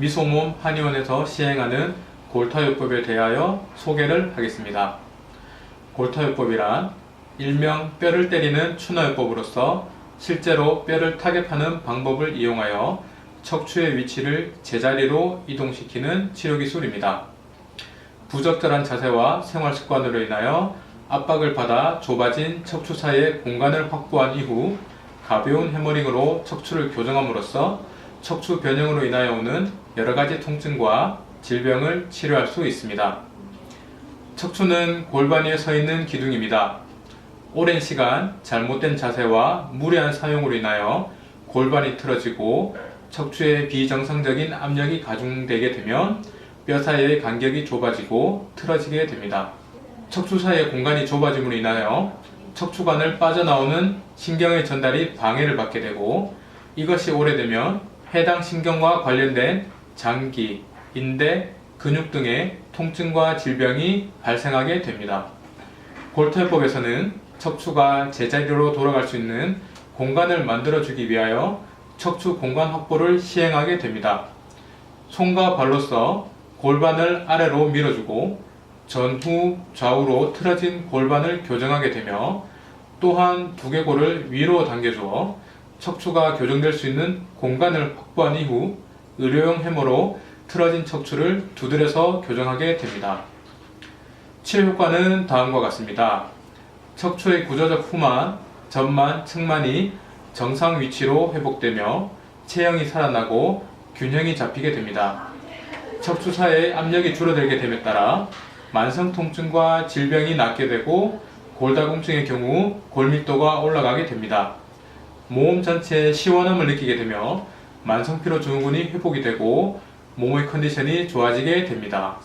미소몸 한의원에서 시행하는 골타요법에 대하여 소개를 하겠습니다. 골타요법이란 일명 뼈를 때리는 추나요법으로서 실제로 뼈를 타격하는 방법을 이용하여 척추의 위치를 제자리로 이동시키는 치료 기술입니다. 부적절한 자세와 생활 습관으로 인하여 압박을 받아 좁아진 척추 사이의 공간을 확보한 이후 가벼운 해머링으로 척추를 교정함으로써 척추 변형으로 인하여 오는 여러 가지 통증과 질병을 치료할 수 있습니다. 척추는 골반 위에 서 있는 기둥입니다. 오랜 시간 잘못된 자세와 무리한 사용으로 인하여 골반이 틀어지고 척추에 비정상적인 압력이 가중되게 되면 뼈 사이의 간격이 좁아지고 틀어지게 됩니다. 척추 사이의 공간이 좁아짐으로 인하여 척추관을 빠져나오는 신경의 전달이 방해를 받게 되고 이것이 오래되면 해당 신경과 관련된 장기, 인대, 근육 등의 통증과 질병이 발생하게 됩니다. 골터법에서는 척추가 제자리로 돌아갈 수 있는 공간을 만들어주기 위하여 척추 공간 확보를 시행하게 됩니다. 손과 발로서 골반을 아래로 밀어주고 전후 좌우로 틀어진 골반을 교정하게 되며 또한 두개골을 위로 당겨주어 척추가 교정될 수 있는 공간을 확보한 이후 의료용 해머로 틀어진 척추를 두드려서 교정하게 됩니다. 치료 효과는 다음과 같습니다. 척추의 구조적 후만, 전만, 측만이 정상 위치로 회복되며 체형이 살아나고 균형이 잡히게 됩니다. 척추 사이의 압력이 줄어들게 됨에 따라 만성 통증과 질병이 낫게 되고 골다공증의 경우 골밀도가 올라가게 됩니다. 몸 전체에 시원함을 느끼게 되며 만성 피로 증후군이 회복이 되고 몸의 컨디션이 좋아지게 됩니다.